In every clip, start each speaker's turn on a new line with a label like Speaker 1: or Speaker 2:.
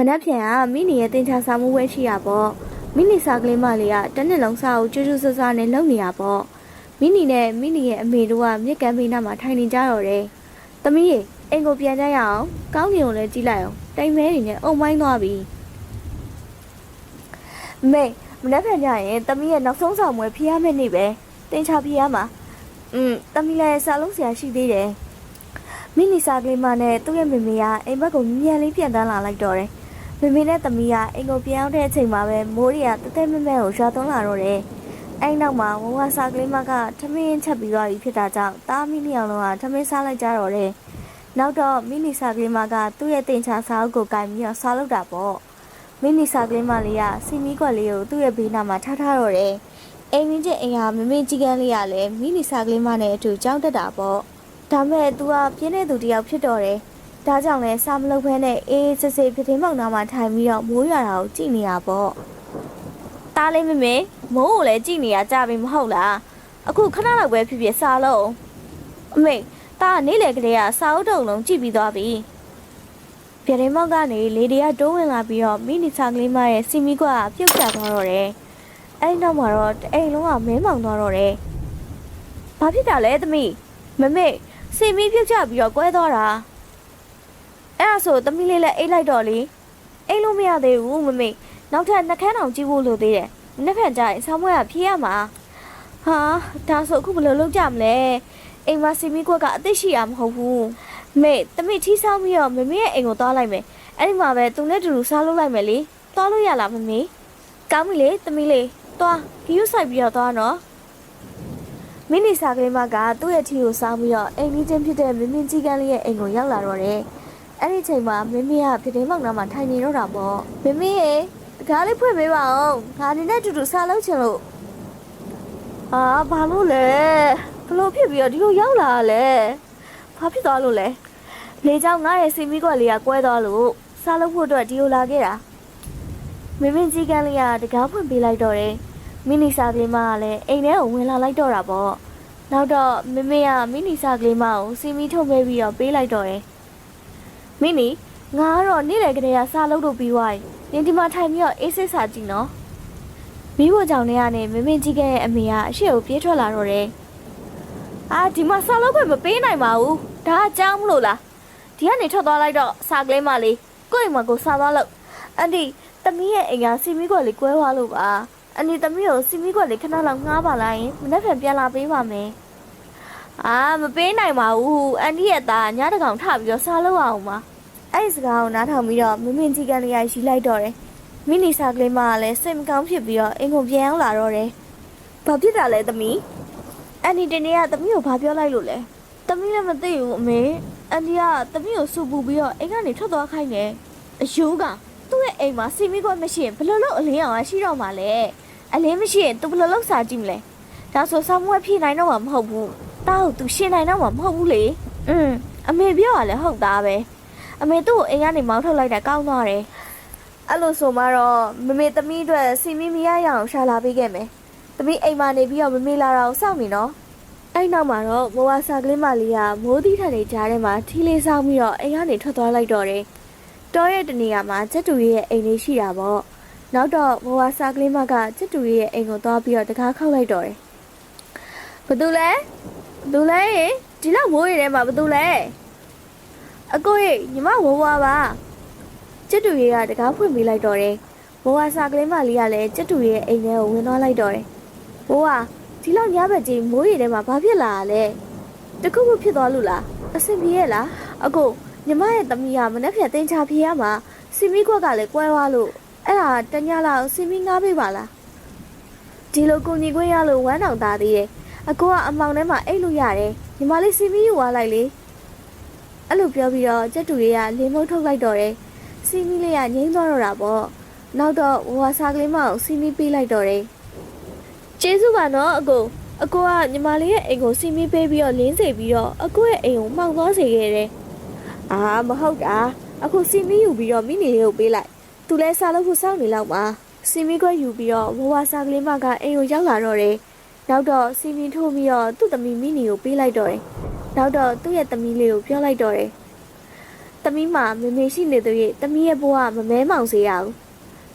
Speaker 1: မနှက်ဖြန်ကမိနီရဲ့တင်ချာစာမှုဝဲရှိရပေါ့မိနီစာကလေးမလေးကတစ်နှစ်လုံးစာကိုကျွတ်ကျွတ်ဆဆနဲ့လုပ်နေရပေါ့မိနီနဲ့မိနီရဲ့အမေတို့ကမြက်ကမ်းဘေးနားမှာထိုင်နေကြတော့တယ်သမီးရေအိမ်ကိုပြန်ကြရအောင်ကောင်းကင်ကိုလည်းကြည့်လိုက်အောင်တိုင်မဲနေနဲ့အုံမိုင်းသွားပြီမေမနှက်ဖြန်ကြရင်သမီးရဲ့နောက်ဆုံးဆောင်မွဲဖျားမဲ့နေပဲတင်ချာဖျားမှာอืมသမီးလည်းစာလုံးဆရာရှိသေးတယ်မိနီစာကလေးမနဲ့သူ့ရဲ့မေမေကအိမ်ဘက်ကိုမြန်လေးပြန်တန်းလာလိုက်တော့တယ် မမေနဲ့သမီးကအိမ်ကိုပြန်ရောက်တဲ့အချိန်မှာပဲမိုးရီကတသက်မမဲကိုရွာသွန်းလာတော့တယ်။အဲ့နောက်မှာဝဝစာကလေးမကထမင်းချက်ပြီးသွားပြီဖြစ်တာကြောင့်တားမီနှစ်ယောက်လုံးကထမင်းစားလိုက်ကြတော့တယ်။နောက်တော့မိနီစာကလေးမကသူ့ရဲ့တင်ချာစာအုပ်ကိုကင်ပြီးတော့စားလုပ်တာပေါ့။မိနီစာကလေးမလေးကစီမီကွက်လေးကိုသူ့ရဲ့ဘေးနားမှာထားထားတော့တယ်။အိမ်မင်းချင်းအိမ်ဟာမမင်းကြီးကန်းလေးကလည်းမိနီစာကလေးမနဲ့အတူကြောင်းတက်တာပေါ့။ဒါမဲ့ तू ကပြင်းတဲ့သူတစ်ယောက်ဖြစ်တော့တယ်။ ဒါကြောင့်လဲစာမလုပ်ဘဲနဲ့အေးအေးဆေးဆေးပြတင်းပေါက်နားမှာထိုင်ပြီးတော့မိုးရွာတာကိုကြည့်နေရပေါ့။တားလေးမမေမိုးကိုလည်းကြည့်နေရကြပြီမဟုတ်လား။အခုခဏလောက်ပဲဖြစ်ဖြစ်စာလို့အမေတားနေ့လေကလေးကစာအုပ်တုံလုံးကြည့်ပြီးသွားပြီ။ပြတင်းပေါက်ကနေလေဒီကတိုးဝင်လာပြီးတော့မိနီစာကလေးမရဲ့စီမီကွာပြုတ်ကျသွားတော့တယ်။အဲဒီနောက်မှာတော့တအိမ်လုံးကမဲမောင်သွားတော့တယ်။ဘာဖြစ်တာလဲသမီးမမေစီမီပြုတ်ကျပြီးတော့ကွဲသွားတာ။ အဲ့ဒါဆိုသမီးလေးလည်းအိတ်လိုက်တော့လေအိတ်လို့မရသေးဘူးမမေနောက်ထပ်နှက်ခမ်းအောင်ကြည့်ဖို့လိုသေးတယ်နှစ်ဖက်ကြရင်ဆောင်းမွေးကဖြေးရမှာဟာဒါဆိုအခုဘယ်လိုလုပ်ကြမလဲအိမ်မစီမီကွက်ကအသိရှိရမဟုတ်ဘူးမေသမီးထီးဆောင်ပြီးတော့မမေရဲ့အိမ်ကိုသွားလိုက်မယ်အဲ့ဒီမှာပဲသူနဲ့တူတူစားလုပ်လိုက်မယ်လေသွားလို့ရလားမမေကောင်းပြီလေသမီးလေးသွားဂီယူဆိုင်ပြီးတော့သွားနော်မင်းနီစာကလေးမကသူ့ရဲ့ထီကိုစားပြီးတော့အိမ်ကြီးချင်းဖြစ်တဲ့မင်းမင်းကြီးကန်းလေးရဲ့အိမ်ကိုရောက်လာတော့တယ် အဲ့ဒီချိန်မှာမင်းမင်းကပြတင်းမောက်နားမှာထိုင်နေတော့တာပေါ့မင်းမင်းရေတကားလေးဖွင့်ပေးပါအောင်ငါနေနဲ့တူတူစားလို့ချင်လို့အာဘာလို့လဲဘလို့ဖြစ်ပြီးတော့ဒီလိုရောက်လာတာလဲဘာဖြစ်သွားလို့လဲလေကြောင့်ငါရဲ့စီမီကွက်လေးကကွဲသွားလို့စားလို့ဖို့အတွက်ဒီလိုလာခဲ့တာမင်းမင်းကြီးကန်းလေးကတကားဖွင့်ပေးလိုက်တော့တယ်မင်းနီစာကလေးမကလည်းအိမ်ထဲကိုဝင်လာလိုက်တော့တာပေါ့နောက်တော့မင်းမင်းကမင်းနီစာကလေးမကိုစီမီထုတ်ပေးပြီးတော့ပေးလိုက်တော့တယ် မင်းနီငါကတော့နေ့လည်ကလေးကစားလို့တော့ပြီးသွားပြီ။နင်ဒီမှာထိုင်ပြီးတော့အေးစစ်စာကြည့်နော်။မိဖို့ကြောင့်လည်းကနေမမင်းကြီးကရဲ့အမေကအရှိကိုပြေးထွက်လာတော့တယ်။အာဒီမှာစားလို့ခွင့်မပေးနိုင်ပါဘူး။ဒါအကြောင်းမလို့လား။ဒီကနေထွက်သွားလိုက်တော့စားကလေးမလေးကိုယ့်အိမ်မှာကိုစားသွားလို့အန်ဒီသမီးရဲ့အိမ်ကစီမီကွက်လေးကွဲသွားလို့ပါ။အန်ဒီသမီးကိုစီမီကွက်လေးခဏလောက်ငှားပါလိုက်ရင်မနေ့ကပြန်လာပေးပါမယ်။အာမပေးနိုင်ပါဘူး။အန်ဒီရဲ့သားညတကောင်ထပြီးတော့စားလို့အောင်ပါ။ အဲ့ဒီစကားကိုနားထောင်ပြီးတော့မမင်းကြီးကလေးကရီလိုက်တော့တယ်။မိနီစာကလေးမကလည်းစိတ်မကောင်းဖြစ်ပြီးတော့အင်ကိုပြန်ရောက်လာတော့တယ်။ဘာဖြစ်တာလဲသမီး။အန်ဒီတနေ့ကသမီးကိုဘာပြောလိုက်လို့လဲ။သမီးလည်းမသိဘူးအမေ။အန်ဒီကသမီးကိုစူပူပြီးတော့အိမ်ကနေထွက်သွားခိုင်းတယ်။အယိုးကသူ့ရဲ့အိမ်မှာစီမီကွက်မရှိရင်ဘယ်လိုလုပ်အလင်းအောင်ရှိတော့မှာလဲ။အလင်းမရှိရင်သူဘယ်လိုလုပ်စာကြည့်မလဲ။ဒါဆိုဆောင်းမွေးဖြေနိုင်တော့မှာမဟုတ်ဘူး။တားကိုသူရှင်းနိုင်တော့မှာမဟုတ်ဘူးလေ။อืมအမေပြောရလဲဟုတ်သားပဲ။ အမေသူ့ကိုအိမ်ကနေမောင်းထုတ်လိုက်တာကောင်းသွားတယ်။အဲ့လိုဆိုမှတော့မမေသမီးအတွက်စီမီမီရရအောင်ရှာလာပေးခဲ့မယ်။သမီးအိမ်မှာနေပြီးတော့မမေလာတာကိုစောင့်နေနော်။အဲ့နောက်မှာတော့ဘဝစာကလေးမလေးကမိုးသီးထန်နေကြားထဲမှာထီလေးဆောင်ပြီးတော့အိမ်ကနေထွက်သွားလိုက်တော့တယ်။တောရဲ့တနေရာမှာချက်တူရဲ့အိမ်လေးရှိတာပေါ့။နောက်တော့ဘဝစာကလေးမကချက်တူရဲ့အိမ်ကိုသွားပြီးတော့တကားခောက်လိုက်တော့တယ်။ဘာတူလဲ။ဘာတူလဲ။ဒီလောက်မိုးရထဲမှာဘာတူလဲ။ အကိုရေညီမဝဝပါကျက်တူရေကတကားဖွင့်ပေးလိုက်တော့တယ်ဘဝစာကလေးမလေးကလည်းကျက်တူရေရဲ့အိမ်ထဲကိုဝင်သွားလိုက်တော့တယ်ဘဝဒီလောက်ညဘက်ကြီးမိုးရေထဲမှာဘာဖြစ်လာလဲတခုခုဖြစ်သွားလို့လားအဆင်ပြေရဲ့လားအကိုညီမရဲ့သမီးကမနှက်ဖြတ်တင်ချဖြေရမှာစီမီကွက်ကလည်းကွဲသွားလို့အဲ့ဒါတညလောက်စီမီငားပေးပါလားဒီလိုကိုညီခွင့်ရလို့ဝမ်းတောင်သားသေးတယ်အကိုကအမောင်ထဲမှာအိတ်လို့ရတယ်ညီမလေးစီမီယူသွားလိုက်လေ အဲ့လိုပြောပြီးတော့ကျက်တူလေးကလင်းမုတ်ထုတ်လိုက်တော့တယ်စီမီလေးကငိမ့်သွားတော့တာပေါ့နောက်တော့ဝဝစာကလေးမအောင်စီမီပေးလိုက်တော့တယ်ကျေးဇူးပါနော်အကိုအကိုကညီမလေးရဲ့အိမ်ကိုစီမီပေးပြီးတော့လင်းစေပြီးတော့အကိုရဲ့အိမ်ကိုမှောင်သွားစေခဲ့တယ်အာမဟုတ်တာအခုစီမီယူပြီးတော့မိနီလေးကိုပေးလိုက်သူလဲစားလို့ဖို့စောင့်နေလောက်ပါစီမီခွဲယူပြီးတော့ဝဝစာကလေးမကအိမ်ကိုရောက်လာတော့တယ်နောက်တော့စီမီထိုးပြီးတော့သူ့သမီးမိနီကိုပေးလိုက်တော့တယ် နောက်တော့သူ့ရဲ့သမီးလေးကိုပြောလိုက်တော့တယ်။တသမီးမှာမမေရှိနေသူရဲ့သမီးရဲ့ဘဝမမဲမောင်စေရဘူး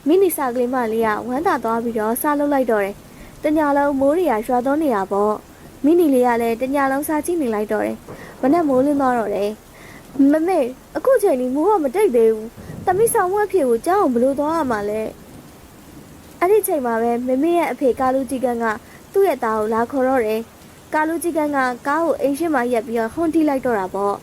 Speaker 1: မိနီစာကလေးမလေးကဝမ်းသာသွားပြီးတော့စားလုပ်လိုက်တော့တယ်တညာလုံးမိုးရီယာရွာသွန်းနေတာပေါ့မိနီလေးကလည်းတညာလုံးစားကြည့်နေလိုက်တော့တယ်မနဲ့မိုးလင်းသွားတော့တယ်မမေအခုချိန်นี้မိုးကမတိတ်သေးဘူးသမီးဆောင်ဝက်ဖြစ်ကိုကြောက်အောင်ဘလို့သွားရမှာလဲအဲ့ဒီချိန်မှာပဲမမေရဲ့အဖေကာလူကြီးကန်းကသူ့ရဲ့သားကိုလာခေါ်တော့တယ် ကာလူကြီးကန်းကကားကိုအိမ်ရှိမှရက်ပြီးတော့ဟွန်တီးလိုက်တော့တာပေါ့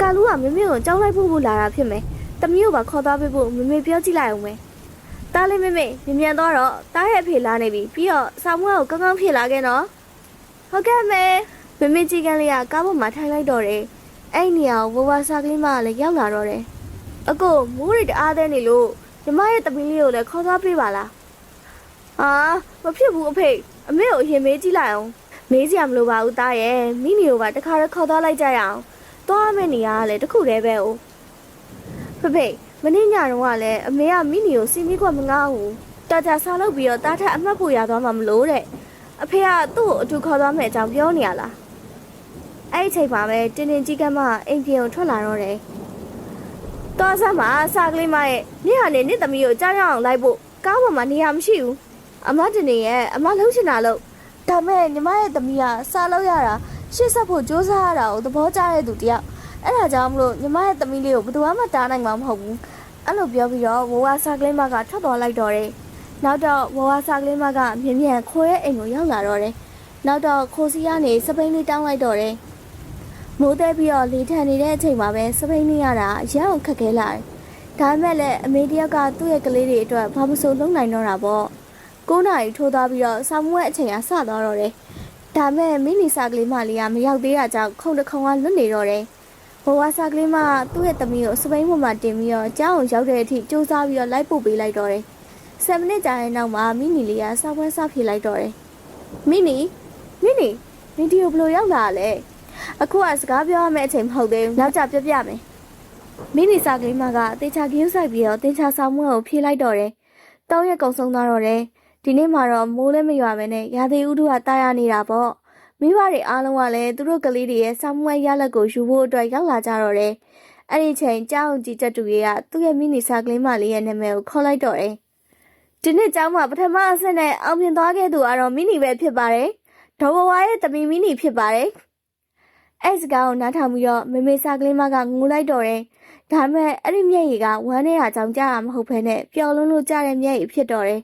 Speaker 1: ကာလူကမမေကိုကြောင်းလိုက်ဖို့ဖို့လာတာဖြစ်မယ်။တမီးကိုပါခေါ်သွားပေးဖို့မမေပြောကြည့်လိုက်အောင်မယ်။တားလေးမမေမြင်မြန်တော့တော့တားရဲ့အဖေလာနေပြီ။ပြီးတော့ဆောင်းမွေးကိုကောင်းကောင်းဖြစ်လာခဲ့နော်။ဟုတ်ကဲ့မေမမေကြီးကန်းလေးကကားပေါ်မှာထိုင်လိုက်တော့တယ်။အဲ့နေရာကိုဝဝစားကလေးမကလည်းရောက်လာတော့တယ်။အကိုမိုးရီတအားသေးနေလို့ညီမရဲ့တမီးလေးကိုလည်းခေါ်သွားပေးပါလား။ဟာမဖြစ်ဘူးအဖေအမေကိုအရင်မေးကြည့်လိုက်အောင်။ မေးစရာမလိုပါဘူးတားရဲ့မိနီကိုပါတခါတည်းခေါ်သွားလိုက်ကြရအောင်။သွားမယ့်နေရာကလည်းတစ်ခုတည်းပဲ哦ဖဖေမင်းညတော့ကလည်းအမေကမိနီကိုစီမီကွက်မငားဘူးတာတာစားလုပ်ပြီးတော့တားထက်အမှတ်ဖို့ရသွားမှာမလို့တဲ့အဖေကသူ့ကိုအတူခေါ်သွားမယ့်အကြောင်းပြောနေရလားအဲ့ဒီအချိန်မှာပဲတင်းတင်းကြီးကမ်းမအိမ်ပြင်ကိုထွက်လာတော့တယ်တော်စမ်းမှာစာကလေးမရဲ့နေ့ဟာနေနေ့သမီးကိုကြားရအောင်လိုက်ဖို့ကားပေါ်မှာနေရာမရှိဘူးအမတင်နေရဲ့အမလှုပ်ချင်တာလို့ ဒါမဲ့ညီမရဲ့သမီးကစားလို့ရတာရှေ့ဆက်ဖို့စူးစမ်းရတာကိုသဘောကျတဲ့သူတယောက်အဲ့ဒါကြောင့်မလို့ညီမရဲ့သမီးလေးကိုဘယ်သူမှတားနိုင်မှာမဟုတ်ဘူးအဲ့လိုပြောပြီးတော့ဝဝစာကလေးမကထွက်သွားလိုက်တော့တယ်နောက်တော့ဝဝစာကလေးမကမြင်မြန်ခိုးရဲ့အိမ်ကိုရောက်လာတော့တယ်နောက်တော့ခိုးစီကနေစပိန်လေးတောင်းလိုက်တော့တယ်မိုးတဲပြီးတော့လေထန်နေတဲ့အချိန်မှာပဲစပိန်လေးရတာရမ်းအောင်ခက်ခဲလာတယ်ဒါပေမဲ့လည်းအမေတယောက်ကသူ့ရဲ့ကလေးတွေအတွက်ဘာမဆိုလုပ်နိုင်တော့တာပေါ့ 9နာရီထိုးသွားပြီးတော့စာမွေးအချိန်ကစသွားတော့တယ်ဒါမဲ့မိနီစာကလေးမလေးကမရောက်သေးတာကြောင့်ခုံတစ်ခုံကလွတ်နေတော့တယ်။ဘဝစာကလေးမသူ့ရဲ့သမီးကိုစပိန်ပေါ်မှာတင်ပြီးတော့ကြောင်းအောင်ရောက်တဲ့အထိစူးစမ်းပြီးတော့လိုက်ပို့ပေးလိုက်တော့တယ်။7မိနစ်ကြာတဲ့နောက်မှာမိနီလေးကစောက်ပွဲစဖြေလိုက်တော့တယ်။မိနီမိနီမင်းဒီကိုဘယ်လိုရောက်လာလဲ။အခုကစကားပြောရမယ့်အချိန်မဟုတ်သေးဘူး။နောက်ကြပြပြမယ်။မိနီစာကလေးမကအသေးချာကင်းဆိုင်ပြီးတော့တင်ချာဆောင်မွေးကိုဖြေလိုက်တော့တယ်။တောင်းရက်ကုံဆုံးသွားတော့တယ်။ ဒီနေ့မှာတော့မိုးလည်းမရွာပဲနဲ့ရာသီဥတုကတာယာနေတာပေါ့မိဘတွေအားလုံးကလည်းသူတို့ကလေးတွေရဲ့ဆောင်းမွေးရလက်ကိုယူဖို့အတွက်ရောက်လာကြတော့တယ်အဲ့ဒီချိန်ကြောင်ကြီးချက်တူရဲ့ကသူ့ရဲ့မိနီစာကလေးမလေးရဲ့နာမည်ကိုခေါ်လိုက်တော့တယ်ဒီနေ့ကျောင်းမှာပထမအဆင့်နဲ့အောင်မြင်သွားခဲ့သူကတော့မိနီပဲဖြစ်ပါတယ်ဒေါ်ဘဝရဲ့တမီမိနီဖြစ်ပါတယ်အဲ့စကားကိုနားထောင်ပြီးတော့မေမေစာကလေးမကငိုလိုက်တော့တယ်ဒါပေမဲ့အဲ့ဒီမျက်ရည်ကဝမ်းနေတာကြောင့်ကြားတာမဟုတ်ဘဲနဲ့ပျော်လွန်းလို့ကြားတဲ့မျက်ရည်ဖြစ်တော့တယ်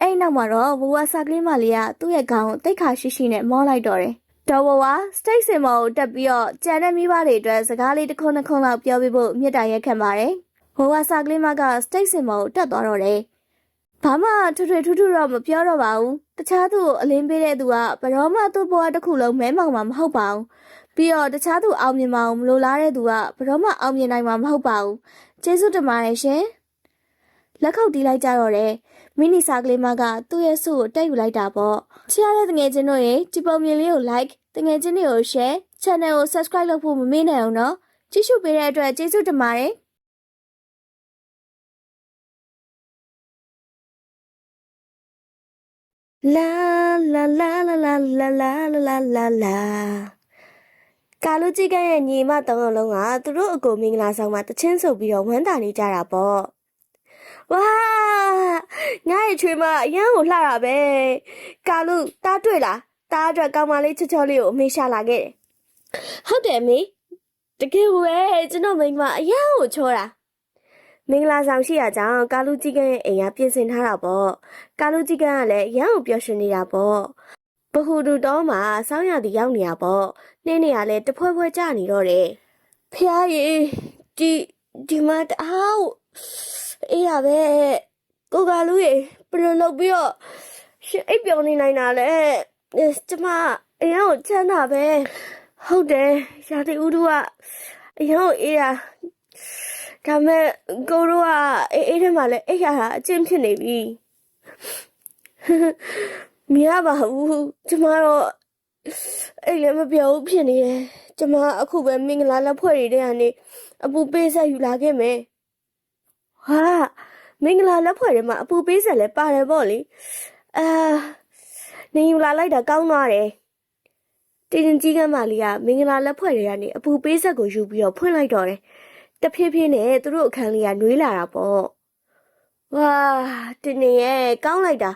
Speaker 1: အဲ့နောက်မှာတော့ဘဝစာကလေးမလေးကသူ့ရဲ့ခေါင်းကိုတိတ်ခါရှိရှိနဲ့မောလိုက်တော့တယ်။ဒေါ်ဘဝစတိတ်စင်မော်ကိုတက်ပြီးတော့ကြံတဲ့မိဘတွေအတွက်စကားလေးတစ်ခုနှစ်ခုလောက်ပြောပြဖို့မြစ်တာရက်ခံပါတယ်။ဘဝစာကလေးမကစတိတ်စင်မော်ကိုတက်သွားတော့တယ်။ဘာမှထွထွထူးထူးတော့မပြောတော့ပါဘူး။တခြားသူကိုအလင်းပေးတဲ့သူကဘယ်တော့မှသူ့ဘဝတစ်ခုလုံးမဲမောင်မှာမဟုတ်ပါဘူး။ပြီးတော့တခြားသူအောင်မြင်မအောင်မလိုလားတဲ့သူကဘယ်တော့မှအောင်မြင်နိုင်မှာမဟုတ်ပါဘူး။ကျေးဇူးတင်ပါတယ်ရှင်။လက်ခုပ်တီးလိုက်ကြတော့တယ်။ မိနီစာကလေးမကသူ့ရဲ့ဆုကိုတက်ယူလိုက်တာပေါ့ချစ်ရတဲ့တငယ်ချင်းတို့ရေဒီပုံမြင်လေးကို like တငယ်ချင်းတွေကို share channel ကို subscribe လုပ်ဖို့မမေ့နိုင်အောင်နော်ကြည့်ရှုပေးတဲ့အတွက်ကျေးဇူးတင်ပါတယ်လာလာလာလာလာလာလာလာလာလာကာလူကြီးကရဲ့ညီမတောင်းအောင်လုံးကသူတို့အကိုမင်္ဂလာဆောင်မှာတချင်းဆုပ်ပြီးတော့ဝမ်းသာနေကြတာပေါ့ ဝါငါ့ရဲ့ချွေးမအရန်ကိုလှတာပဲကာလူတားတွေ့လားတားအတွက်ကောင်းမလေးချောချောလေးကိုအမေရှာလာခဲ့တယ်ဟုတ်တယ်အမေတကယ်ကိုပဲကျွန်တော်မိန်းမအရန်ကိုချောတာမင်္ဂလာဆောင်ရှိရကြောင်းကာလူကြီးကရဲ့အိမ်ကပြင်ဆင်ထားတာပေါ့ကာလူကြီးကကလည်းအရန်ကိုပျော်ရွှင်နေတာပေါ့ဘဟုတူတော့မှာစောင်းရသည်ရောက်နေတာပေါ့နှင်းနေရလဲတဖွဲဖွဲကြနေတော့တယ်ဖះရေဒီဒီမှာတအားကို အေးရပဲကိုကလူရေဘယ်လိုလုပ်ပြီးတော့ရှင်အိပ်ပျော်နေနိုင်တာလဲအဲကျမအရင်ကိုချမ်းသာပဲဟုတ်တယ်ရာသီဥတုကအရင်ကိုအေးတာဒါမဲ့ကိုတို့ကအေးအေးထဲမှာလဲအိပ်ရတာအကျင့်ဖြစ်နေပြီမရပါဘူးကျမတော့အိပ်လည်းမပြောဘူးဖြစ်နေတယ်ကျမအခုပဲမင်္ဂလာလက်ဖွဲ့တွေထဲကနေအပူပေးဆက်ယူလာခဲ့မယ် ဟာမင်္ဂလာလက်ဖွဲ့ထဲမှာအပူပေးဆက်လဲပါတယ်ပေါ့လေအာနေယူလာလိုက်တာကောင်းသွားတယ်တင်းတင်းကြီးကမ်းမလေးကမင်္ဂလာလက်ဖွဲ့တွေကနေအပူပေးဆက်ကိုယူပြီးတော့ဖွင့်လိုက်တော့တယ်
Speaker 2: တဖြည်းဖြည်းနဲ့သူတို့အခန်းလေးကနှွေးလာတာပေါ့ဝါတင်းနေရဲ့ကောင်းလိုက်တာ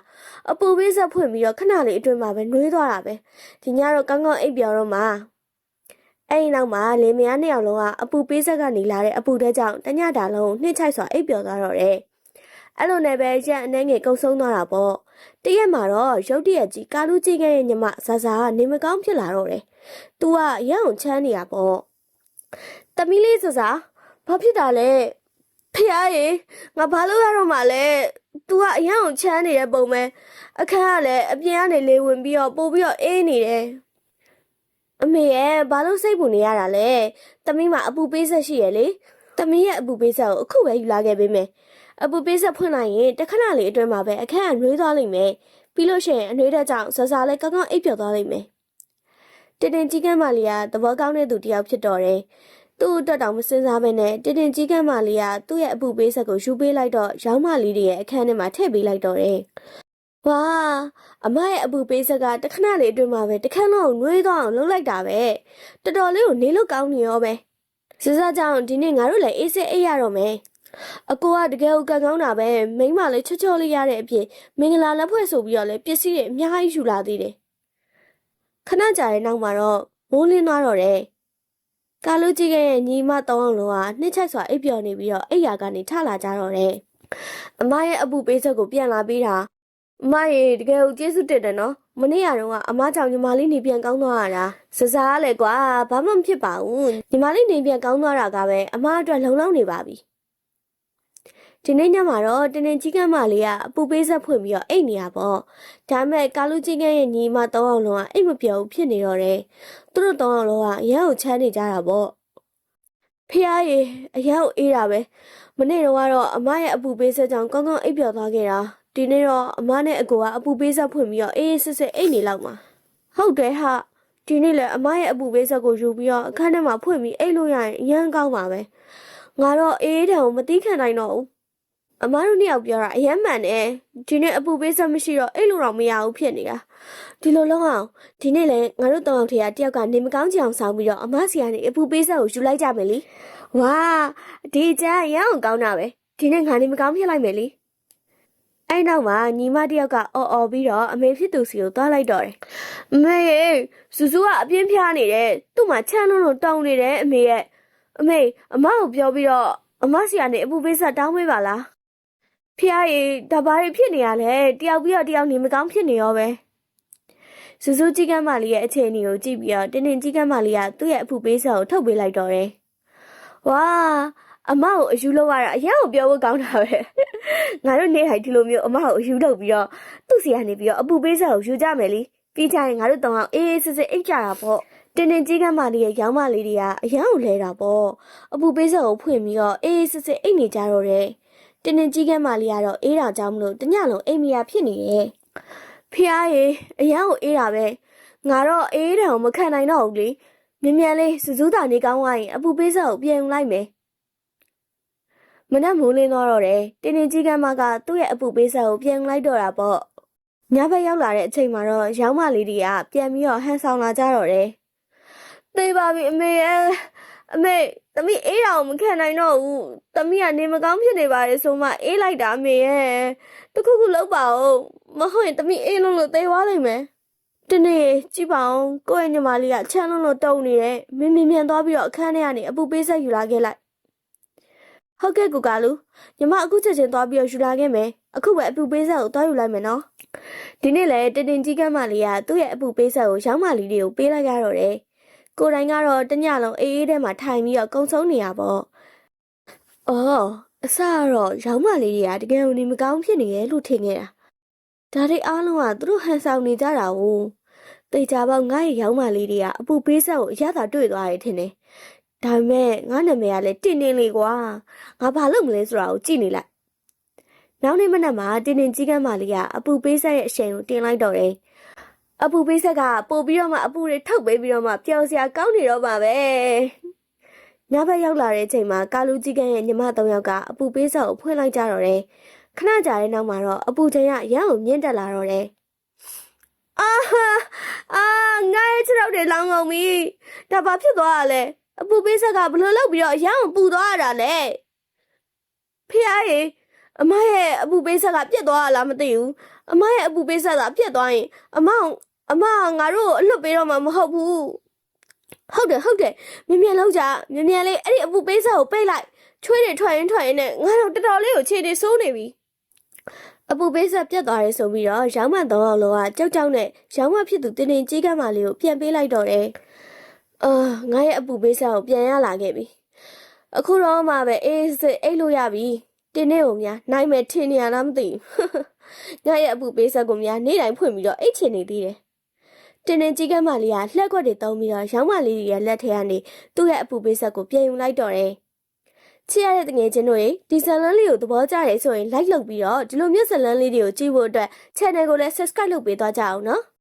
Speaker 2: အပူပေးဆက်ဖွင့်ပြီးတော့ခဏလေးအတွင်းမှာပဲနှွေးသွားတာပဲဒီညတော့ကောင်းကောင်းအိပ်ပျော်တော့မှာ အဲ့ဒီနောက်မှာလင်မယားနှစ်ယောက်လုံးကအပူပေးဆက်ကနေလာတဲ့အပူတဲ့ကြောင့်တညတာလုံးနှိမ့်ချိုက်စွာအိပ်ပျော်သွားတော့တယ်အဲ့လိုနဲ့ပဲရက်အနေငယ်ကုံဆုံးသွားတာပေါ့တရက်မှာတော့ရုတ်တရက်ကြီးကာလူကြီးကရဲ့ညီမဇာဇာကနေမကောင်းဖြစ်လာတော့တယ်။ "तू ကရအောင်ချမ်းနေတာပေါ့။တမီးလေးဇာဇာဘာဖြစ်တာလဲ။ဖះရေငါဘာလို့ရတော့မှလဲ။ तू ကအရအောင်ချမ်းနေတဲ့ပုံပဲ။အခန်းကလည်းအပြင်ကနေလေဝင်ပြီးတော့ပို့ပြီးတော့အေးနေတယ်။ အမေရဲ့ဘာလို့စိတ်ပူနေရတာလဲ။တမီးမှာအပူပေးဆက်ရှိရဲ့လေ။တမီးရဲ့အပူပေးဆက်ကိုအခုပဲယူလာခဲ့ပေးမယ်။အပူပေးဆက်ဖွင့်လိုက်ရင်တခဏလေးအတွင်းမှာပဲအခန်းကနှွေးသွားလိမ့်မယ်။ပြီးလို့ရှိရင်အနှွေးတဲ့ကြောင့်ဇာဇာလည်းကောင်းကောင်းအိပ်ပျော်သွားလိမ့်မယ်။တင်တင်ကြီးကန်းမလေးကသဘောကောင်းတဲ့သူတစ်ယောက်ဖြစ်တော်တယ်။သူ့အတွက်တောင်မစင်စားဘဲနဲ့တင်တင်ကြီးကန်းမလေးကသူ့ရဲ့အပူပေးဆက်ကိုယူပေးလိုက်တော့ရောင်းမလေးတွေရဲ့အခန်းထဲမှာထည့်ပေးလိုက်တော့တယ်။ ဝါအမရဲ့အပူပေးဆက်ကတခဏလေးအတွင်းမှာပဲတခန်းလုံးကိုနှွေးသွားအောင်လုပ်လိုက်တာပဲ။တော်တော်လေးကိုနေလို့ကောင်းနေရောပဲ။စစကြောင့်ဒီနေ့ငါတို့လည်းအေးစိအိပ်ရတော့မယ်။အကိုကတကယ်ကိုကံကောင်းတာပဲမိန်းမလေးချောချောလေးရတဲ့အပြင်မင်္ဂလာလက်ဖွဲ့ဆိုပြီးတော့လည်းပစ္စည်းတွေအများကြီးယူလာသေးတယ်ခဏကြာတဲ့နောက်မှာတော့မိုးလင်းသွားတော့တယ်ကာလူကြီးရဲ့ညီမတောင်းအောင်လုံးကနှစ်ချက်စွာအိပ်ပျော်နေပြီးတော့အိပ်ယာကနေထလာကြတော့တယ်အမရဲ့အပူပေးချက်ကိုပြန်လာပေးတာ အမရေတကယ်ကိုကျေးဇူးတင်တယ်နော်မနေ့ကတော့ကအမကြောင့်ညီမလေးနေပြန်ကောင်းသွားတာစစားလေကွာဘာမှမဖြစ်ပါဘူးညီမလေးနေပြန်ကောင်းသွားတာကပဲအမအတွက်လုံလောက်နေပါပြီဒီနေ့ညမှာတော့တင်းတင်းကြီးကန်းမလေးကအပူပေးဆက်ဖွင့်ပြီးတော့အိတ်နေရပေါ့ဒါပေမဲ့ကာလူကြီးကန်းရဲ့ညီမတောင်းအောင်လုံးကအိတ်မပြောဘူးဖြစ်နေတော့တယ်သူတို့တောင်းအောင်လုံးကအရန်ကိုချမ်းနေကြတာပေါ့ဖះရေအရန်ကိုအေးတာပဲမနေ့တော့ကတော့အမရဲ့အပူပေးဆက်ကြောင့်ကောင်းကောင်းအိပ်ပျော်သွားခဲ့တာ ဒီနေ့တော့အမနဲ့အကိုကအပူပေးဆက်ဖွင့်ပြီးတော့အေးအေးဆေးဆေးအိတ်နေလောက်မှာဟုတ်တယ်ဟာဒီနေ့လည်းအမရဲ့အပူပေးဆက်ကိုယူပြီးတော့အခန်းထဲမှာဖွင့်ပြီးအိတ်လို့ရရင်အရန်ကောင်းပါပဲငါတော့အေးအေးတံကိုမသိခံနိုင်တော့ဘူးအမားတို့နှစ်ယောက်ပြောတာအယမ်းမှန်တယ်ဒီနေ့အပူပေးဆက်မရှိတော့အဲ့လိုတော့မရဘူးဖြစ်နေတာဒီလိုလုံးအောင်ဒီနေ့လည်းငါတို့တောင်အောင်ထေကတယောက်ကနေမကောင်းကြအောင်ဆောင်ပြီးတော့အမစီကနေအပူပေးဆက်ကိုယူလိုက်ကြမယ်လीဝါဒီကျန်ရအောင်ကောင်းတာပဲဒီနေ့ငါနေမကောင်းဖြစ်လိုက်မယ်လी အဲ့နောက်မှာညီမတယောက်ကအော်အော်ပြီးတော့အမေဖြစ်သူစီကိုသွားလိုက်တော့တယ်အမေရေစူစူကအပြင်းဖျားနေတယ်သူ့မှာချမ်းလုံးလုံးတောင်းနေတယ်အမေရဲ့အမေအမကိုပြောပြီးတော့အမစီကနေအပူပေးဆက်တောင်းပေးပါလားဖះရေဒါဘာတွေဖြစ်နေရလဲတယောက်ပြီးတော့တယောက်နေမကောင်းဖြစ်နေရောပဲစူးစူးကြီးကမ်းမလေးရဲ့အခြေအနေကိုကြည့်ပြီးတော့တင်းတင်းကြီးကမ်းမလေးကသူ့ရဲ့အဖူပေးစာကိုထုတ်ပေးလိုက်တော့တယ်ဝါ အမကိုအယူလောက်ရတာအရင်ကပြောဖို့ကောင်းတာပဲငါတို့နေထိုင်ဒီလိုမျိုးအမကိုအယူလုပ်ပြီးတော့သူ့စီကနေပြီးတော့အပူပေးစာကိုယူကြမယ်လीပြီးကြရင်ငါတို့တောင်အောင်အေးအေးစစ်စစ်အိတ်ကြတာပေါ့တင်းတင်းကြီးကမ်းမလေးရဲ့ရောင်းမလေးတွေကအရန်ကိုလဲတာပေါ့အပူပေးစာကိုဖွင့်ပြီးတော့အေးအေးစစ်စစ်အိတ်နေကြတော့တယ်တင်းတင်းကြီးကန်းမလေးကတော့အေးတာကြောင့်မလို့တညလုံးအိမ်မရဖြစ်နေရဲ့ဖះရေအရန်ကိုအေးတာပဲငါတော့အေးတယ်ကိုမခံနိုင်တော့ဘူးလေမြန်မြန်လေးစူးစူးတာနေကောင်းသွားရင်အပူပေးဆက်ကိုပြန်ယူလိုက်မယ် မနက်မိုးလင်းသွားတော့တယ်တင်းတင်းကြီးကန်းမကသူ့ရဲ့အပူပေးဆက်ကိုပြန်ယူလိုက်တော့တာပေါ့ညဘက်ရောက်လာတဲ့အချိန်မှာတော့ရောင်းမလေးတွေကပြန်ပြီးတော့ဟန်ဆောင်လာကြတော့တယ်သိပါပြီအမေရဲ့အမေသမီးအေးတာကိုမခံနိုင်တော့ဘူး။သမီးကနေမကောင်းဖြစ်နေပါလေဆိုမှအေးလိုက်တာအမေရဲ့။တခုခုလုပ်ပါဦး။မဟုတ်ရင်သမီးအေးလုံးလို့သေသွားလိမ့်မယ်။ဒီနေ့ကြည့်ပါဦးကိုယ့်ရဲ့ညီမလေးကချမ်းလုံးလို့တုံနေတယ်။မင်းမင်းမြန်သွားပြီးတော့အခန်းထဲကနေအပူပေးဆက်ယူလာခဲ့လိုက်။ ဟုတ်ကဲ့ကူကာလူညီမအခုချက်ချင်းသွားပြီးတော့ယူလာခဲ့မယ်။အခုပဲအပူပေးဆက်ကိုသွားယူလိုက်မယ်နော်။ဒီနေ့လည်းတင်တင်ကြီးကမ်းမလေးကသူ့ရဲ့အပူပေးဆက်ကိုရောင်းမလေးတွေကိုပေးလိုက်ရတော့တယ်။ကိုယ်တိုင်ကတော့တညလုံးအေးအေးထဲမှာထိုင်ပြီးတော့ကုံဆုံးနေရပေါ့။အော်အစကတော့ရောင်းမလေးတွေကတကယ်ကိုနေမကောင်းဖြစ်နေရဲ့လို့ထင်ခဲ့တာ။ဒါတွေအားလုံးကသူတို့ဟန်ဆောင်နေကြတာ哦။တေချာပေါက်ငါ့ရဲ့ရောင်းမလေးတွေကအပူပေးဆက်ကိုအရသာတွေ့သွားတယ်ထင်တယ်။ ဒါပေမဲ့ငါနာမည်ကလည်းတင်းတင်းလေးကွာ။ငါဘာလုပ်မလဲဆိုတာကိုကြည့်နေလိုက်။နောက်နေ့မနက်မှာတင်းတင်းကြီးကန်းမလေးကအပူပေးဆက်ရဲ့အရှိန်ကိုတင်လိုက်တော့တယ်။အပူပေးဆက်ကပို့ပြီးတော့မှအပူတွေထုတ်ပေးပြီးတော့မှပျော်စရာကောင်းနေတော့ပါပဲညဘက်ရောက်လာတဲ့အချိန်မှာကာလူကြီးကန်းရဲ့ညီမသုံးယောက်ကအပူပေးဆက်ကိုဖွင့်လိုက်ကြတော့တယ်ခဏကြာတဲ့နောက်မှာတော့အပူချိန်ကရမ်းကိုမြင့်တက်လာတော့တယ်အာဟာအာငါရဲ့ခြေထောက်တွေလောင်းကုန်ပြီဒါဘာဖြစ်သွားတာလဲ အပူပေးဆက်ကဘလို့လောက်ပြီးတော့အရန်ကိုပူသွားရတာလဲဖေရေအမရဲ့အပူပေးဆက်ကပြက်သွားလားမသိဘူးအမရဲ့အပူပေးဆက်ကပြက်သွားရင်အမအောင်အမကငါတို့ကိုအလွတ်ပေးတော့မှမဟုတ်ဘူးဟုတ်တယ်ဟုတ်တယ်မြင်မြန်လောက်ကြမြင်မြန်လေးအဲ့ဒီအပူပေးဆက်ကိုပိတ်လိုက်ချွေးတွေထွက်ရင်ထွက်ရင်နဲ့ငါတို့တော်တော်လေးကိုခြေတွေစိုးနေပြီအပူပေးဆက်ပြက်သွားရဲဆိုပြီးတော့ရောင်းမန်သုံးအောင်လောကကြောက်ကြောက်နဲ့ရောင်းမဖြစ်သူတင်းတင်းကြီးကမ်းမလေးကိုပြန်ပေးလိုက်တော့တယ် အာငါရဲ့အပူပေးဆက်ကိုပြန်ရလာခဲ့ပြီအခုတော့မှပဲအေးစစ်အိတ်လို့ရပြီတင်းနေကိုများနိုင်မယ်ထင်နေရလားမသိဘူးငါရဲ့အပူပေးဆက်ကိုများနေ့တိုင်းဖွင့်ပြီးတော့အိတ်ချင်နေသေးတယ်တင်းတင်းကြီးကမ်းမလေးကလှက်ခွက်တွေတုံးပြီးတော့ရောင်းမလေးတွေရဲ့လက်ထဲကနေသူ့ရဲ့အပူပေးဆက်ကိုပြန်ယူလိုက်တော့တယ်။ချစ်ရတဲ့တငယ်ချင်းတို့ရေဒီဇလန်လေးကိုသဘောကျတယ်ဆိုရင် like လုပ်ပြီးတော့ဒီလိုမျိုးဇလန်လေးတွေကိုကြည့်ဖို့အတွက် channel ကိုလည်း subscribe လုပ်ပေးသွားကြအောင်နော်။